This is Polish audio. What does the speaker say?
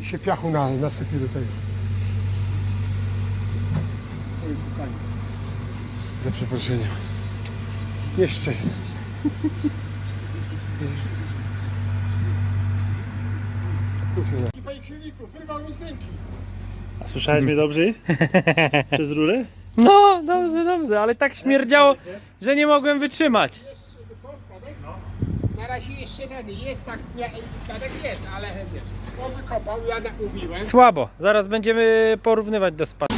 I się piachu na, nasypie do tego. Za przeproszeniem. Jeszcze. Wyrwał mi z ręki. A słyszałeś mnie dobrze? Przez rurę? No, dobrze, dobrze, ale tak śmierdziało, że nie mogłem wytrzymać. Jeszcze, co, spadek? Na razie jeszcze ten jest tak, nie, spadek jest, ale wiesz, on wykopał, ja na- mówiłem. Słabo, zaraz będziemy porównywać do spadku.